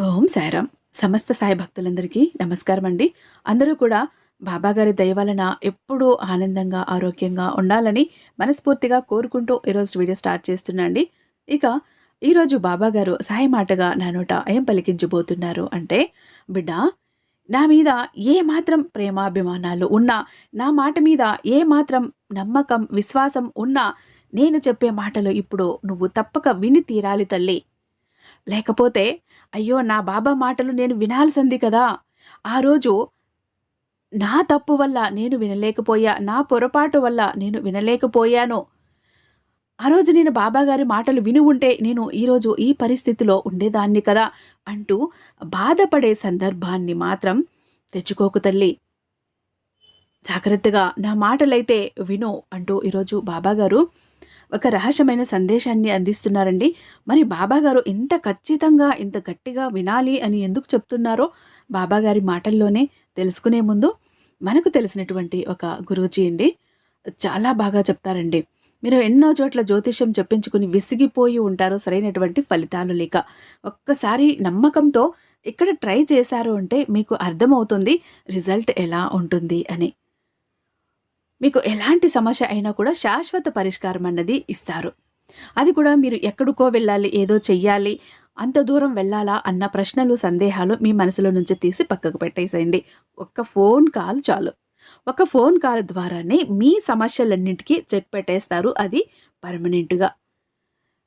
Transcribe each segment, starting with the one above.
ఓం సాయిరామ్. సమస్త సాయి భక్తులందరికీ నమస్కారం అండి అందరూ కూడా బాబాగారి దయ వలన ఎప్పుడూ ఆనందంగా ఆరోగ్యంగా ఉండాలని మనస్ఫూర్తిగా కోరుకుంటూ ఈరోజు వీడియో స్టార్ట్ చేస్తున్నా అండి ఇక ఈరోజు బాబాగారు సాయి మాటగా నా నోట ఏం పలికించబోతున్నారు అంటే బిడ్డ నా మీద ఏ మాత్రం ప్రేమాభిమానాలు ఉన్నా నా మాట మీద ఏ మాత్రం నమ్మకం విశ్వాసం ఉన్నా నేను చెప్పే మాటలు ఇప్పుడు నువ్వు తప్పక విని తీరాలి తల్లి. లేకపోతే అయ్యో నా బాబా మాటలు నేను వినాల్సింది కదా. ఆ రోజు నా తప్పు వల్ల నేను వినలేకపోయా నా పొరపాటు వల్ల నేను వినలేకపోయాను. ఆ రోజు నేను బాబాగారి మాటలు విని ఉంటే నేను ఈరోజు ఈ పరిస్థితిలో ఉండేదాన్ని కదా అంటూ బాధపడే సందర్భాన్ని మాత్రం తెచ్చుకోకు తల్లి. జాగ్రత్తగా నా మాటలైతే విను అంటూ ఈరోజు బాబాగారు ఒక రహస్యమైన సందేశాన్ని అందిస్తున్నారండి. మరి బాబాగారు ఇంత ఖచ్చితంగా ఇంత గట్టిగా వినాలి అని ఎందుకు చెప్తున్నారో బాబాగారి మాటల్లోనే తెలుసుకునే ముందు మనకు తెలిసినటువంటి ఒక గురూజీ అండి. చాలా బాగా చెప్తారండి. మీరు ఎన్నో చోట్ల జ్యోతిష్యం చెప్పించుకుని విసిగిపోయి ఉంటారు సరైనటువంటి ఫలితాలు లేక. ఒక్కసారి నమ్మకంతో ఇక్కడ ట్రై చేశారు అంటే మీకు అర్థమవుతుంది రిజల్ట్ ఎలా ఉంటుంది అని. మీకు ఎలాంటి సమస్య అయినా కూడా శాశ్వత పరిష్కారం అన్నది ఇస్తారు. అది కూడా మీరు ఎక్కడికో వెళ్ళాలి ఏదో చెయ్యాలి అంత దూరం వెళ్ళాలా అన్న ప్రశ్నలు సందేహాలు మీ మనసులో నుంచి తీసి పక్కకు పెట్టేసేయండి. ఒక్క ఫోన్ కాల్ చాలు. ఒక ఫోన్ కాల్ ద్వారానే మీ సమస్యలన్నింటికీ చెక్ పెట్టేస్తారు. అది పర్మనెంట్గా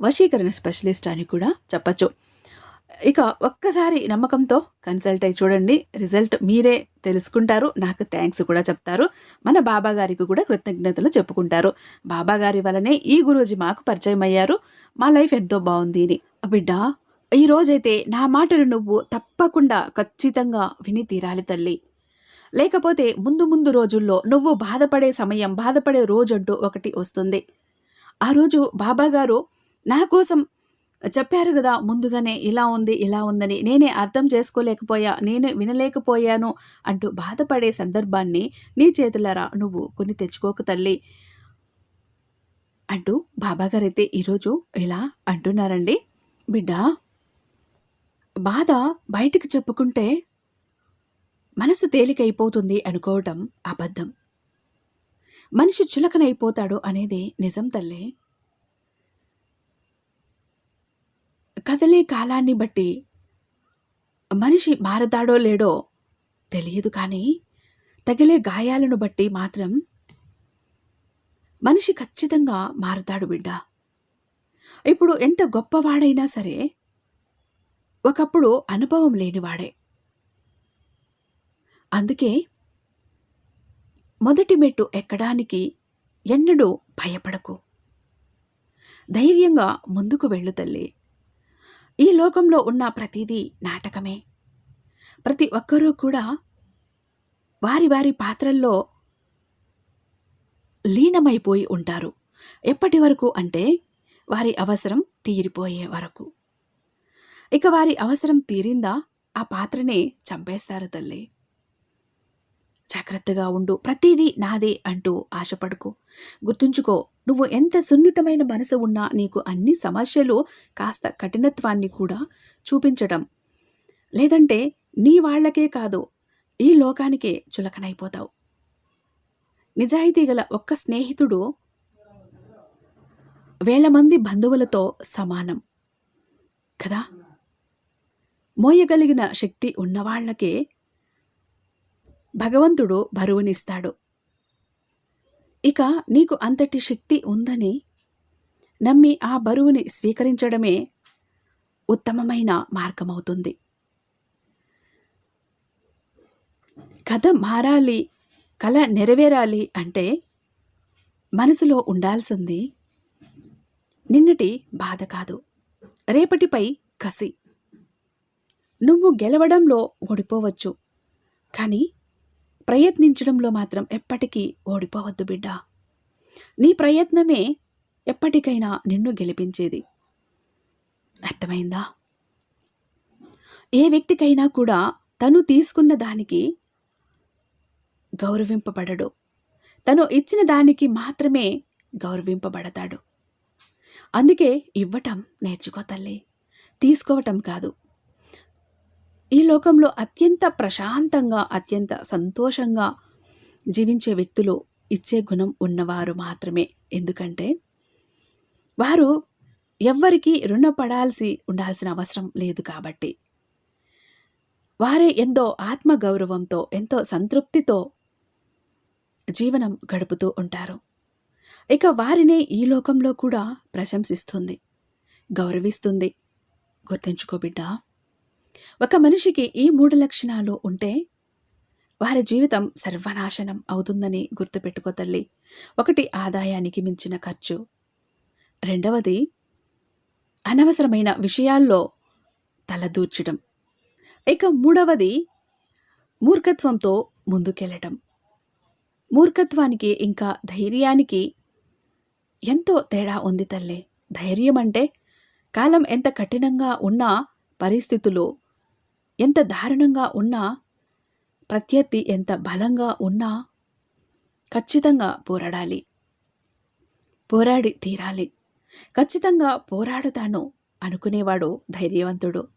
వశీకరణ స్పెషలిస్ట్ అని కూడా చెప్పచ్చు. ఇక ఒక్కసారి నమ్మకంతో కన్సల్ట్ అయి చూడండి. రిజల్ట్ మీరే తెలుసుకుంటారు. నాకు థ్యాంక్స్ కూడా చెప్తారు. మన బాబా గారికి కూడా కృతజ్ఞతలు చెప్పుకుంటారు. బాబా గారి వలనే ఈ గురూజీ మాకు పరిచయం అయ్యారు. మా లైఫ్ ఎంతో బాగుంది అని. బిడ్డ ఈ రోజైతే నా మాటలు నువ్వు తప్పకుండా ఖచ్చితంగా విని తీరాలి తల్లి. లేకపోతే ముందు ముందు రోజుల్లో నువ్వు బాధపడే సమయం బాధపడే రోజంటూ ఒకటి వస్తుంది. ఆ రోజు బాబాగారు నా కోసం చెప్పారు కదా ముందుగానే ఇలా ఉంది ఇలా ఉందని. నేనే అర్థం చేసుకోలేకపోయా నేను వినలేకపోయాను అంటూ బాధపడే సందర్భాన్ని నీ చేతులరా నువ్వు కొని తెచ్చుకోక తల్లి అంటూ బాబాగారైతే ఈరోజు ఇలా అంటున్నారండి. బిడ్డ బాధ బయటికి చెప్పుకుంటే మనసు తేలికైపోతుంది అనుకోవటం అబద్ధం. మనిషి చులకనైపోతాడు అనేది నిజం తల్లే. కదలే కాలాన్ని బట్టి మనిషి మారతాడో లేడో తెలియదు కానీ తగిలే గాయాలను బట్టి మాత్రం మనిషి ఖచ్చితంగా మారుతాడు బిడ్డ. ఇప్పుడు ఎంత గొప్పవాడైనా సరే ఒకప్పుడు అనుభవం లేనివాడే. అందుకే మొదటి మెట్టు ఎక్కడానికి ఎన్నడూ భయపడకు. ధైర్యంగా ముందుకు వెళ్ళు తల్లి. ఈ లోకంలో ఉన్న ప్రతిదీ నాటకమే. ప్రతి ఒక్కరూ కూడా వారి వారి పాత్రల్లో లీనమైపోయి ఉంటారు. ఎప్పటి వరకు అంటే వారి అవసరం తీరిపోయే వరకు. ఇక వారి అవసరం తీరిందా ఆ పాత్రనే చంపేస్తారు తల్లి. జాగ్రత్తగా ఉండు. ప్రతిదీ నాదే అంటూ ఆశపడుకో. గుర్తుంచుకో నువ్వు ఎంత సున్నితమైన మనసు ఉన్నా నీకు అన్ని సమస్యలు కాస్త కఠినత్వాన్ని కూడా చూపించటం. లేదంటే నీ వాళ్ళకే కాదు ఈ లోకానికే చులకనైపోతావు. నిజాయితీ గల ఒక్క స్నేహితుడు వేల మంది బంధువులతో సమానం. కదా? మోయగలిగిన శక్తి ఉన్నవాళ్ళకే భగవంతుడు బరువునిస్తాడు. ఇక నీకు అంతటి శక్తి ఉందని నమ్మి ఆ బరువుని స్వీకరించడమే ఉత్తమమైన మార్గమవుతుంది. కథ మారాలి కళ నెరవేరాలి అంటే మనసులో ఉండాల్సింది నిన్నటి బాధ కాదు రేపటిపై కసి. నువ్వు గెలవడంలో ఓడిపోవచ్చు కానీ ప్రయత్నించడంలో మాత్రం ఎప్పటికీ ఓడిపోవద్దు బిడ్డ. నీ ప్రయత్నమే ఎప్పటికైనా నిన్ను గెలిపించేది. అర్థమైందా? ఏ వ్యక్తికైనా కూడా తను తీసుకున్న దానికి గౌరవింపబడడు. తను ఇచ్చిన దానికి మాత్రమే గౌరవింపబడతాడు. అందుకే ఇవ్వటం నేర్చుకో తల్లి. తీసుకోవటం కాదు. ఈ లోకంలో అత్యంత ప్రశాంతంగా అత్యంత సంతోషంగా జీవించే వ్యక్తులు ఇచ్చే గుణం ఉన్నవారు మాత్రమే. ఎందుకంటే వారు ఎవ్వరికీ రుణపడాల్సి ఉండాల్సిన అవసరం లేదు కాబట్టి. వారే ఎంతో ఆత్మగౌరవంతో ఎంతో సంతృప్తితో జీవనం గడుపుతూ ఉంటారు. ఇక వారినే ఈ లోకంలో కూడా ప్రశంసిస్తుంది గౌరవిస్తుంది. గుర్తుంచుకోబడ్డ ఒక మనిషికి ఈ మూడు లక్షణాలు ఉంటే వారి జీవితం సర్వనాశనం అవుతుందని గుర్తుపెట్టుకో తల్లి. ఒకటి ఆదాయానికి మించిన ఖర్చు. రెండవది అనవసరమైన విషయాల్లో తలదూర్చడం. ఇక మూడవది మూర్ఖత్వంతో ముందుకెళ్ళటం. మూర్ఖత్వానికి ఇంకా ధైర్యానికి ఎంతో తేడా ఉంది తల్లి. ధైర్యం అంటే కాలం ఎంత కఠినంగా ఉన్నా పరిస్థితులు ఎంత దారుణంగా ఉన్నా ప్రత్యర్థి ఎంత బలంగా ఉన్నా ఖచ్చితంగా పోరాడాలి. పోరాడి తీరాలి. ఖచ్చితంగా పోరాడతాను అనుకునేవాడు ధైర్యవంతుడు.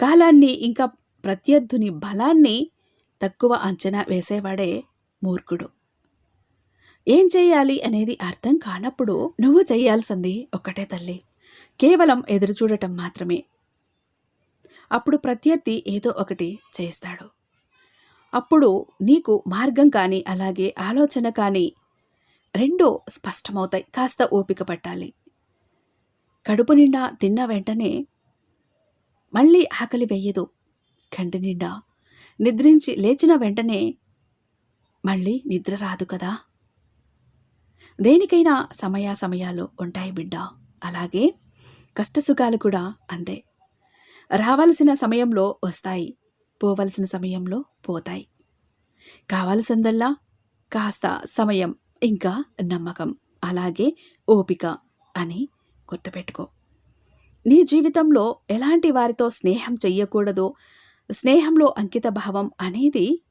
కాలాన్ని ఇంకా ప్రత్యర్థుని బలాన్ని తక్కువ అంచనా వేసేవాడే మూర్ఖుడు. ఏం చేయాలి అనేది అర్థం కానప్పుడు నువ్వు చేయాల్సింది ఒక్కటే తల్లి. కేవలం ఎదురుచూడటం మాత్రమే. అప్పుడు ప్రత్యర్థి ఏదో ఒకటి చేస్తాడు. అప్పుడు నీకు మార్గం కానీ అలాగే ఆలోచన కానీ రెండో స్పష్టమవుతాయి. కాస్త ఓపిక పట్టాలి. కడుపు నిండా తిన్న వెంటనే మళ్ళీ ఆకలి వెయ్యదు కంటి నిండా నిద్రించి లేచిన వెంటనే మళ్ళీ నిద్ర రాదు కదా. దేనికైనా సమయా సమయాలు ఉంటాయి బిడ్డ. అలాగే కష్టసుఖాలు కూడా అంతే. రావాల్సిన సమయంలో వస్తాయి పోవలసిన సమయంలో పోతాయి. కావలసిందల్లా కాస్త సమయం ఇంకా నమ్మకం అలాగే ఓపిక అని గుర్తుపెట్టుకో. నీ జీవితంలో ఎలాంటి వారితో స్నేహం చెయ్యకూడదో? స్నేహంలో అంకిత భావం అనేది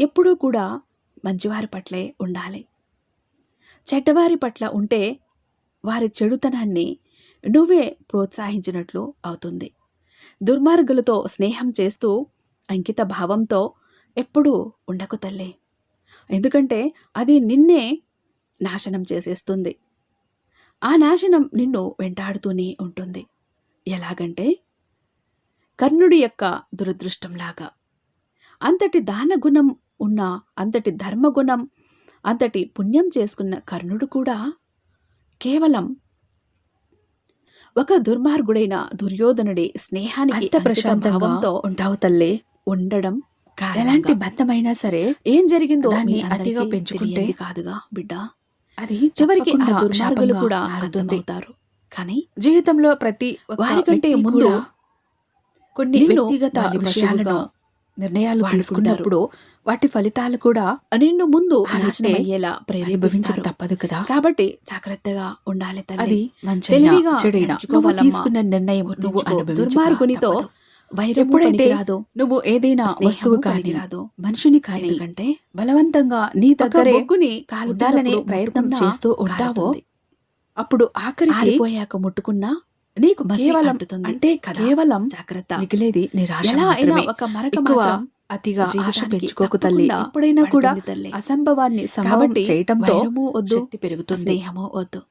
ఎప్పుడూ కూడా మంచివారి పట్లే ఉండాలి. చెడ్డవారి పట్ల ఉంటే వారి చెడుతనాన్ని నువ్వే ప్రోత్సహించినట్లు అవుతుంది. దుర్మార్గులతో స్నేహం చేస్తూ అంకిత భావంతో ఎప్పుడూ ఉండకు తల్లే. ఎందుకంటే అది నిన్నే నాశనం చేసేస్తుంది. ఆ నాశనం నిన్ను వెంటాడుతూనే ఉంటుంది. ఎలాగంటే? కర్ణుడి యొక్క దురదృష్టంలాగా. అంతటి దానగుణం ఉన్న అంతటి ధర్మగుణం అంతటి పుణ్యం చేసుకున్న కర్ణుడు కూడా కేవలం ఒక దుర్మార్గుడైన దుర్యోధనుడి స్నేహానికి అంత ప్రశాంతంగా ఉంటావు తల్లి. ఉండడం ఎలాంటి బంధమైనా సరే ఏం జరిగిందో దాన్ని అతిగా పెంచుకుంటే కాదుగా బిడ్డ? అది చివరికి ఆ దుర్మార్గులు కూడా అర్థమవుతారు. కానీ జీవితంలో ప్రతి వారికంటే ముందు కొన్ని వ్యక్తిగత విషయాలను నిర్ణయాలు. తీసుకున్నప్పుడు వాటి ఫలితాలు కూడా నిన్ను ముందు అయ్యేలా ప్రేరేపించారు తప్పదు కదా. కాబట్టి జాగ్రత్తగా ఉండాలి తల్లి. తెలివిగా నువ్వు. తీసుకున్న నిర్ణయం నువ్వు దుర్మార్గునితో ఎప్పుడైతే పనికిరాదు నువ్వు ఏదైనా వస్తువు కానీ పనికిరాదు మనిషిని కానీ ఎందుకంటే బలవంతంగా నీ దగ్గరే కాలుతాలనే ప్రయత్నం చేస్తూ ఉంటావో అప్పుడు ఆఖరికి ఆరిపోయాక ముట్టుకున్నా నీకు కేవలం అంటే. కేవలం జాగ్రత్త. మిగిలేది నిరాశ ఎలా అయినా. ఒక మరక మాత్రం అతిగా ఆశ పెంచుకోకు తల్లి. ఎప్పుడైనా కూడా. అసంభవాన్ని సంభవం చేయటంతో వద్దు పెరుగుతుంది. స్నేహము వద్దు.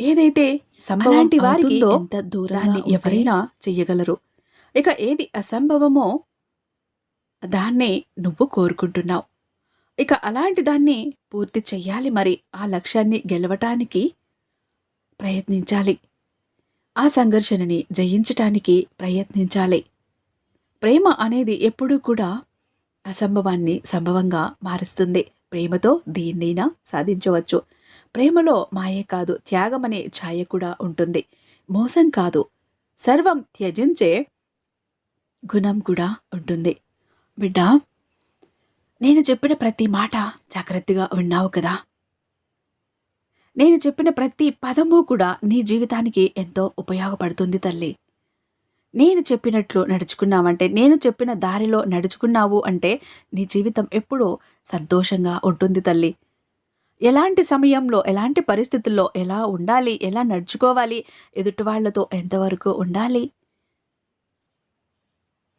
ఏదైతే సంభవం అలాంటి వారికి ఎంత ఉంటే ఎవరైనా చెయ్యగలరు. ఇక ఏది అసంభవమో దాన్నే నువ్వు కోరుకుంటున్నావు. ఇక అలాంటి దాన్ని పూర్తి చెయ్యాలి మరి. ఆ లక్ష్యాన్ని గెలవటానికి ప్రయత్నించాలి. ఆ సంఘర్షణని జయించటానికి ప్రయత్నించాలి. ప్రేమ అనేది ఎప్పుడూ కూడా అసంభవాన్ని సంభవంగా మారుస్తుంది. ప్రేమతో దేన్నైనా సాధించవచ్చు. ప్రేమలో మాయే కాదు త్యాగమనే ఛాయ కూడా ఉంటుంది. మోసం కాదు సర్వం త్యజించే గుణం కూడా ఉంటుంది. బిడ్డ నేను చెప్పిన ప్రతి మాట జాగ్రత్తగా విన్నావు కదా. నేను చెప్పిన ప్రతి పదము కూడా నీ జీవితానికి ఎంతో ఉపయోగపడుతుంది తల్లి. నేను చెప్పినట్లు నడుచుకున్నావంటే నేను చెప్పిన దారిలో నడుచుకున్నావు అంటే నీ జీవితం ఎప్పుడూ సంతోషంగా ఉంటుంది తల్లి. ఎలాంటి సమయంలో ఎలాంటి పరిస్థితుల్లో ఎలా ఉండాలి ఎలా నడుచుకోవాలి ఎదుటివాళ్ళతో ఎంతవరకు ఉండాలి?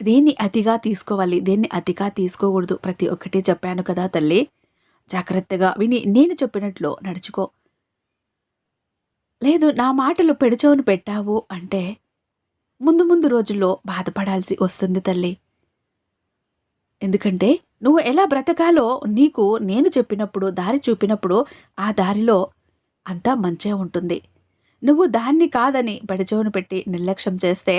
దేన్ని అతిగా తీసుకోవాలి దేన్ని అతిగా తీసుకోకూడదు ప్రతి ఒక్కటి చెప్పాను కదా తల్లి. జాగ్రత్తగా విని నేను చెప్పినట్లు నడుచుకో. లేదు నా మాటలు పెడచవును పెట్టావు అంటే ముందు ముందు రోజుల్లో బాధపడాల్సి వస్తుంది తల్లి. ఎందుకంటే నువ్వు ఎలా బ్రతకాలో నీకు నేను చెప్పినప్పుడు దారి చూపినప్పుడు ఆ దారిలో అంతా మంచే ఉంటుంది. నువ్వు దాన్ని కాదని పెడచవును పెట్టి నిర్లక్ష్యం చేస్తే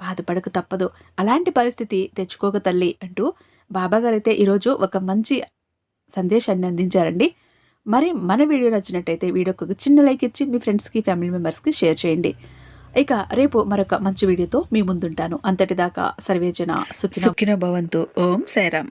బాధపడక తప్పదు. అలాంటి పరిస్థితి తెచ్చుకోక తల్లి అంటూ బాబాగారు అయితే ఈరోజు ఒక మంచి సందేశాన్ని అందించారండి. మరి మన వీడియో నచ్చినట్టయితే వీడియోకి ఒక చిన్న లైక్ ఇచ్చి మీ ఫ్రెండ్స్కి ఫ్యామిలీ మెంబర్స్కి షేర్ చేయండి. ఇక రేపు మరొక మంచి వీడియోతో మీ ముందుంటాను. అంతటిదాకా సర్వేజన సుఖిన సుఖిన భవంతు. ఓం సైరామ్